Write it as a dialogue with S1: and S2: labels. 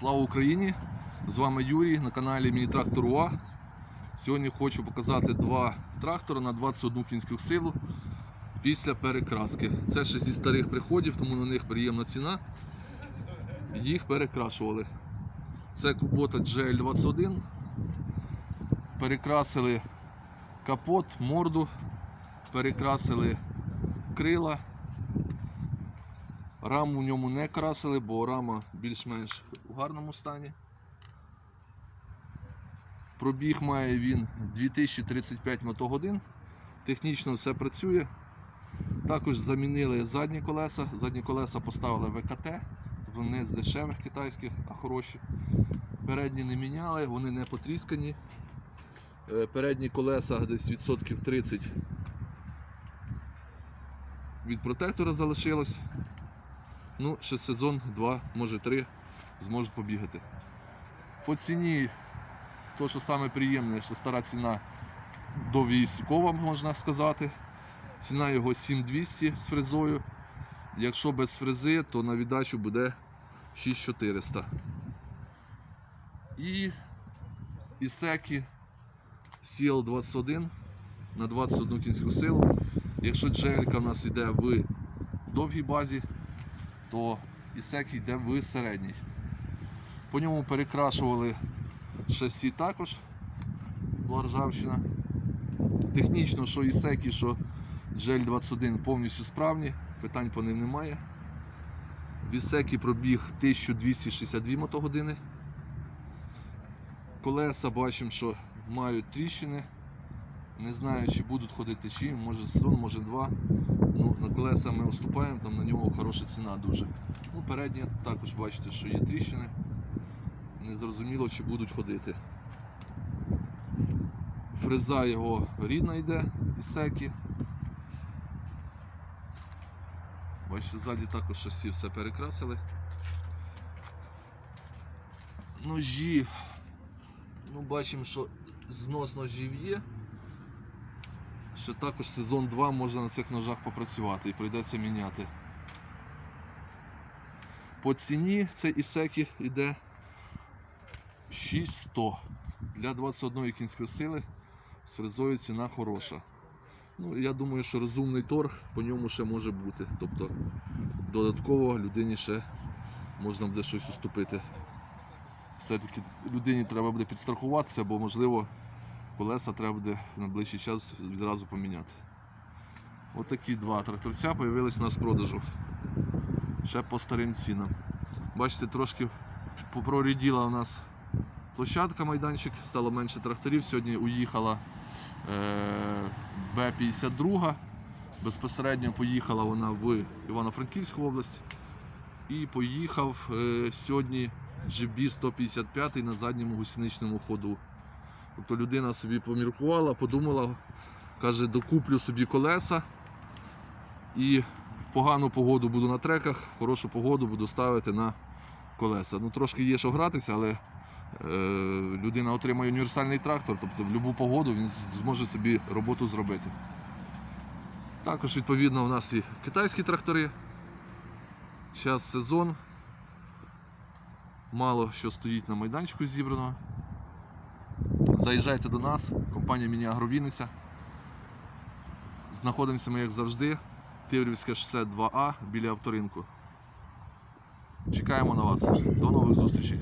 S1: Слава Україні! З вами Юрій на каналі Міні-Трактор УА. Сьогодні хочу показати два трактори на 21 кінську силу після перекраски. Це ще зі старих приходів, тому на них приємна ціна. Їх перекрашували. Це Кубота GL21. Перекрасили капот, морду, перекрасили крила. Раму в ньому не красили, бо рама більш-менш гарному стані. Пробіг має він 2035 мотогодин. Технічно все працює. Також замінили задні колеса. Задні колеса поставили ВКТ, тобто не з дешевих китайських, а хороші. Передні не міняли, вони не потріскані. Е, Передні колеса десь відсотків 30 від протектора залишилось. Ну, ще сезон, два, може три зможуть побігати. По ціні, то, що саме приємне, що стара ціна до військова, можна сказати. Ціна його 7200 з фрезою. Якщо без фрези, то на віддачу буде 6400. І Ісекі CL21 на 21 кінську силу. Якщо джелька в нас йде в довгій базі, то Ісек йде в середній. По ньому перекрашували шасі також, була ржавчина. Технічно, що Ісекі, що GL 21 повністю справні, питань по ним немає. В Ісекі пробіг 1262 мотогодини. Колеса бачимо, що мають тріщини. Не знаю, чи будуть ходити чи, може сезон, може два. Ну, на колеса ми уступаємо, там на нього хороша ціна дуже. Ну, передні також бачите, що є тріщини. Незрозуміло, чи будуть ходити. Фреза його рідна йде із секі. Бачите, ззаді також шасі все перекрасили. Ножі. Ну, бачимо, що знос ножів є. Ще також сезон 2 можна на цих ножах попрацювати і прийдеться міняти. По ціні цей Ісекі йде 6100 для 21 кінської сили з фрезою ціна хороша. Ну, я думаю, що розумний торг по ньому ще може бути. Тобто додатково людині ще можна буде щось уступити. Все-таки людині треба буде підстрахуватися, бо можливо колеса треба буде на ближчий час відразу поміняти. Отакі два тракторця з'явились у нас в продажу. Ще по старим цінам. Бачите, трошки попроріділа у нас площадка майданчик, стало менше тракторів. Сьогодні уїхала е, Б-52. Безпосередньо поїхала вона в Івано-Франківську область. І поїхав е, сьогодні GB-155 на задньому гусеничному ходу. Тобто людина собі поміркувала, подумала, каже, докуплю собі колеса і в погану погоду буду на треках, хорошу погоду буду ставити на колеса. Ну трошки є що гратися, але людина отримає універсальний трактор, тобто в будь-яку погоду він зможе собі роботу зробити. Також, відповідно, у нас і китайські трактори. Зараз сезон. Мало що стоїть на майданчику зібрано. Заїжджайте до нас, компанія Міні-Агро Вінниця. Знаходимося ми, як завжди, Тиврівське шосе 2А біля авторинку. Чекаємо на вас. До нових зустрічей.